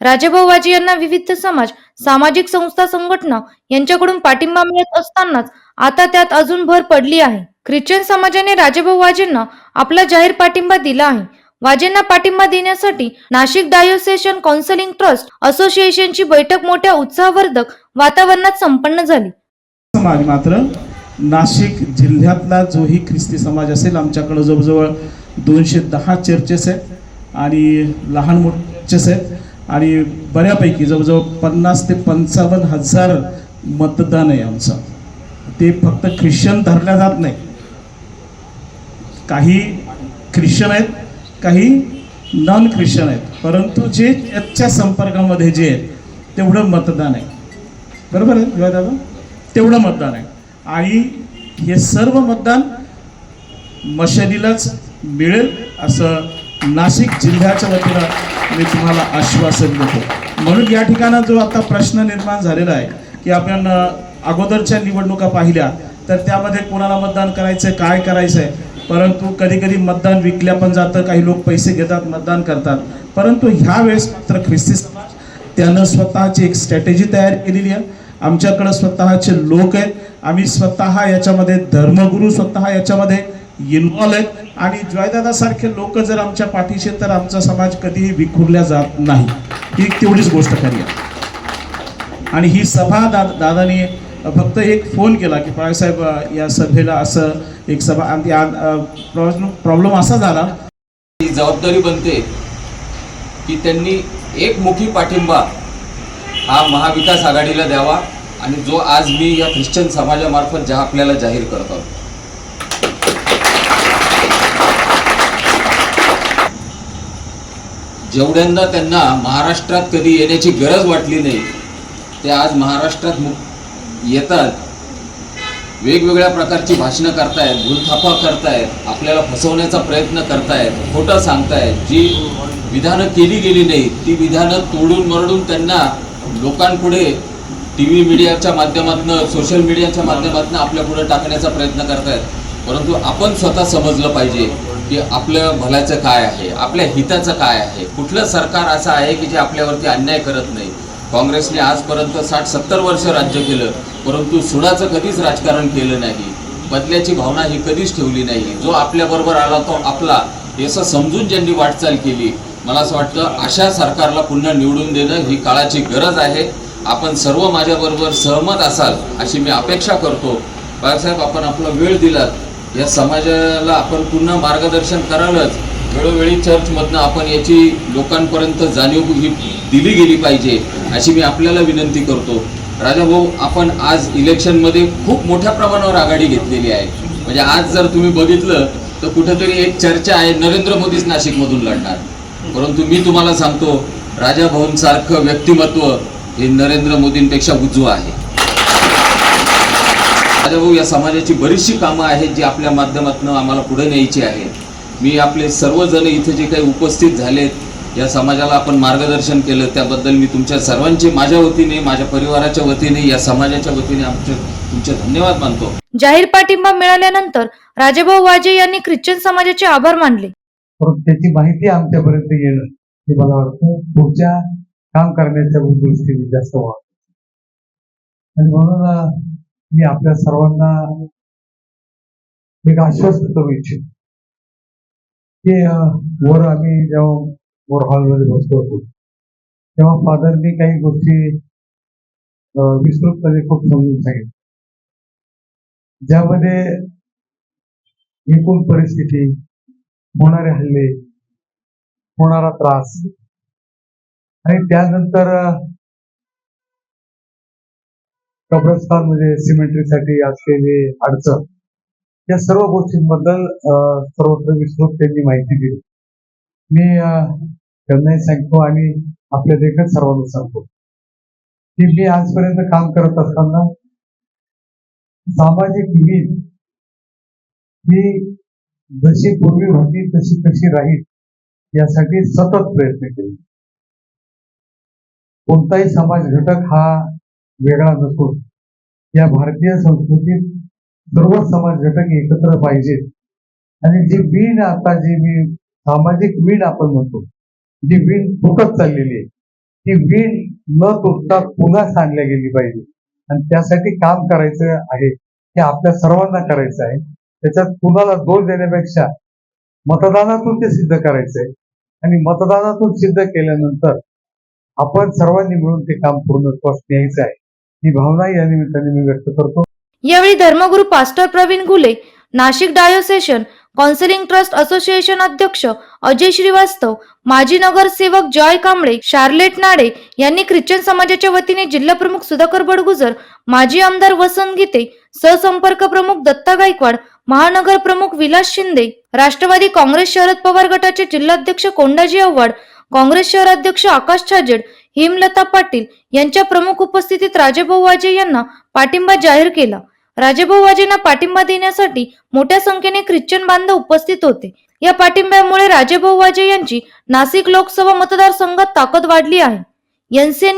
राजेभाऊ वाजे यांना विविध समाज सामाजिक संस्था संघटना यांच्याकडून पाठिंबा मिळत असतानाच आता त्यात अजून भर पडली आहे. ख्रिश्चन समाजाने राजेभाऊ वाजेंना आपला जाहीर पाठिंबा दिला आहे. वाजेंना पाठिंबा देण्यासाठी नाशिक डायोसेशन काउन्सिलिंग ट्रस्ट असोसिएशनची बैठक मोठ्या उत्साहवर्धक वातावरणात संपन्न झाली. समाज मात्र नाशिक जिल्ह्यातला जोही ख्रिस्ती समाज असेल आमच्याकडं जवळजवळ दोनशे दहा चर्चेस आहेत आणि लहान मोठेच आहेत. आणि बऱ्यापैकी जवळजवळ पन्नास ते पंचावन्न हजार मतदान आहे आमचं. ते फक्त ख्रिश्चन धरल्या जात नाही. काही ख्रिश्चन आहेत काही नॉन ख्रिश्चन आहेत. परंतु जे त्याच्या संपर्कामध्ये जे आहेत तेवढं मतदान आहे. बरोबर आहे शिवाय दादा? तेवढं मतदान आहे. आणि हे सर्व मतदान मशालीलाच मिळेल असं नाशिक जिल्ह्याच्या वतीनं मी तुम्हाला आश्वासन देतो. म्हणून या ठिकाणी जो आता प्रश्न निर्माण झालेला आहे की आपण अगोदरच्या निवडणुका पाहिल्या तर त्यामध्ये कोणाला मतदान करायचं काय करायचं आहे परंतु कधी कधी मतदान विकल्या पण जातं काही लोक पैसे घेतात मतदान करतात. परंतु ह्या वेळेस मात्र ख्रिस्ती समाज त्यानं स्वतःची एक स्ट्रॅटेजी तयार केलेली आहे. आमच्याकडं स्वतःचे लोक आहेत. आम्ही स्वतः याच्यामध्ये धर्मगुरू स्वतः याच्यामध्ये इन्वॉल्व आहेत. आणि जयदादासारखे लोक जर आमच्या पाठीशी तर आमचा समाज कधीही विखुरल्या जात नाही. ही तेवढीच गोष्ट खरी आहे. आणि ही सभा दा दादाने फक्त एक फोन केला की पायसाहेब या सभेला असं एक सभा आणि प्रॉब्लेम प्रॉब्लेम असा झाला. ही जबाबदारी बनते की त्यांनी एकमुखी पाठिंबा हा महाविकास आघाडीला द्यावा आणि जो आज मी या ख्रिश्चन समाजामार्फत ज्या आपल्याला जाहीर करत आहोत. जेवढ्यांदा त्यांना महाराष्ट्रात कधी येण्याची गरज वाटली नाही ते आज महाराष्ट्रात मु येतात. वेगवेगळ्या प्रकारची भाषणं करतायत भूलथापा करतायत आपल्याला फसवण्याचा प्रयत्न करतायत खोटं सांगतायत. जी विधानं केली गेली नाही ती विधानं तोडून मरडून त्यांना लोकांपुढे टी व्ही मीडियाच्या माध्यमातून सोशल मीडियाच्या माध्यमातून आपल्या पुढे टाकण्याचा प्रयत्न करतायत. परंतु आपण स्वतः समजलं पाहिजे की आपलं भल्याचं काय आहे आपल्या हिताचं काय आहे. कुठलं सरकार असं आहे की जे आपल्यावरती अन्याय करत नाही? काँग्रेसने आजपर्यंत साठ सत्तर वर्ष राज्य केलं परंतु सुडाचं कधीच राजकारण केलं नाही. बदल्याची भावना ही कधीच ठेवली नाही. जो आपल्याबरोबर आला तो आपला. याचं असं समजून ज्यांनी वाटचाल केली मला असं वाटतं अशा सरकारला पुन्हा निवडून देणं ही काळाची गरज आहे. आपण सर्व माझ्याबरोबर सहमत असाल अशी मी अपेक्षा करतो. बाळासाहेब आपण आपला वेळ दिलात. या समाजाला आपण पुन्हा मार्गदर्शन करायलाच वेळोवेळी चर्चमधनं आपण याची लोकांपर्यंत जाणीव ही दिली गेली पाहिजे अशी मी आपल्याला विनंती करतो. राजाभाऊ आपण आज इलेक्शनमध्ये खूप मोठ्या प्रमाणावर आघाडी घेतलेली आहे. म्हणजे आज जर तुम्ही बघितलं तर कुठेतरी एक चर्चा आहे नरेंद्र मोदीच नाशिकमधून लढणार. परंतु मी तुम्हाला सांगतो राजाभाऊंसारखं व्यक्तिमत्व हे नरेंद्र मोदींपेक्षा उजवं आहे. राजाभाऊ या समाजाची बरीचशी कामं आहेत जी आपल्या माध्यमातून आम्हाला पुढे न्यायची आहेत. मी आपले सर्वजण इथे जे काही उपस्थित झालेत या समाजाला आपण मार्गदर्शन केलं त्याबद्दल मी तुमच्या सर्वांचे माझ्या वतीने माझ्या परिवाराच्या वतीने या समाजाच्या वतीने आमचे तुमचे धन्यवाद मानतो. जाहीर पाठिंबा मिळाल्यानंतर राजाभाऊ वाजे यांनी ख्रिश्चन समाजाचे आभार मानले. त्याची माहिती आमच्यापर्यंत येणं हे मला वाटतं पुढच्या काम करण्याच्या दृष्टीने जास्त वाटत आणि म्हणून मी आपल्या सर्वांना एक आश्वस्त करू इच्छितो. की वर आम्ही जेव्हा वर हॉलमध्ये बसलो होतो तेव्हा फादरनी काही गोष्टी विस्तृतपणे खूप समजून सांगितलं ज्यामध्ये एकूण परिस्थिती होणारे हल्ले होणारा त्रास आणि त्यानंतर कब्रस्तान म्हणजे सिमेंट्रीसाठी असलेली अडचण या सर्व गोष्टींबद्दल अं, सर्वत्र विस्तृत त्यांनी माहिती दिली. मी त्यांनाही सांगतो आणि आपल्या देखत सर्वांना सांगतो. की मी आजपर्यंत काम करत असताना सामाजिक वीज ही जशी पूर्वी होती तशी कशी राहील यासाठी सतत प्रयत्न केले. कोणताही समाज घटक हा वेगळा नसून या भारतीय संस्कृतीत सर्व समाज घटक एकत्र पाहिजेत आणि जी वीण आता जी मी सामाजिक वीण आपण म्हणतो जी वीण तुटत चाललेली आहे ती वीण न तुटता पुन्हा सांडल्या गेली पाहिजे. आणि त्यासाठी काम करायचं आहे हे आपल्या सर्वांना करायचं आहे. त्याच्यात कुणाला दोष देण्यापेक्षा मतदानातून ते सिद्ध करायचंय. आणि मतदानातून सिद्ध केल्यानंतर आपण सर्वांनी मिळून ते काम पूर्णत्वास न्यायचं आहे. ही भावना या निमित्ताने मी व्यक्त करतो. यावेळी धर्मगुरू pastor Pravin Gule Nashik diocesan counselling trust association अध्यक्ष अजय श्रीवास्तव माजी नगरसेवक जॉय कांबळे शार्लेट नाडे यांनी ख्रिश्चन समाजाच्या वतीने जिल्हाप्रमुख सुधाकर बडगुजर माजी आमदार वसंत गीते सहसंपर्क प्रमुख दत्ता गायकवाड महानगर प्रमुख विलास शिंदे राष्ट्रवादी काँग्रेस शरद पवार गटाचे जिल्हाध्यक्ष कोंडाजी आव्हाड काँग्रेस शहराध्यक्ष आकाश छाजेड हेमलता पाटील यांच्या प्रमुख उपस्थितीत राजेभाऊ वाजे यांना पाठिंबा जाहीर केला. राजेभाऊ वाजेंना पाठिंबा देण्यासाठी मोठ्या संख्येने ख्रिश्चन बांधव उपस्थित होते. या पाठिंब्यामुळे राजेभाऊ वाजे यांची नाशिक लोकसभा मतदारसंघात ताकद वाढली आहे. एनसीएन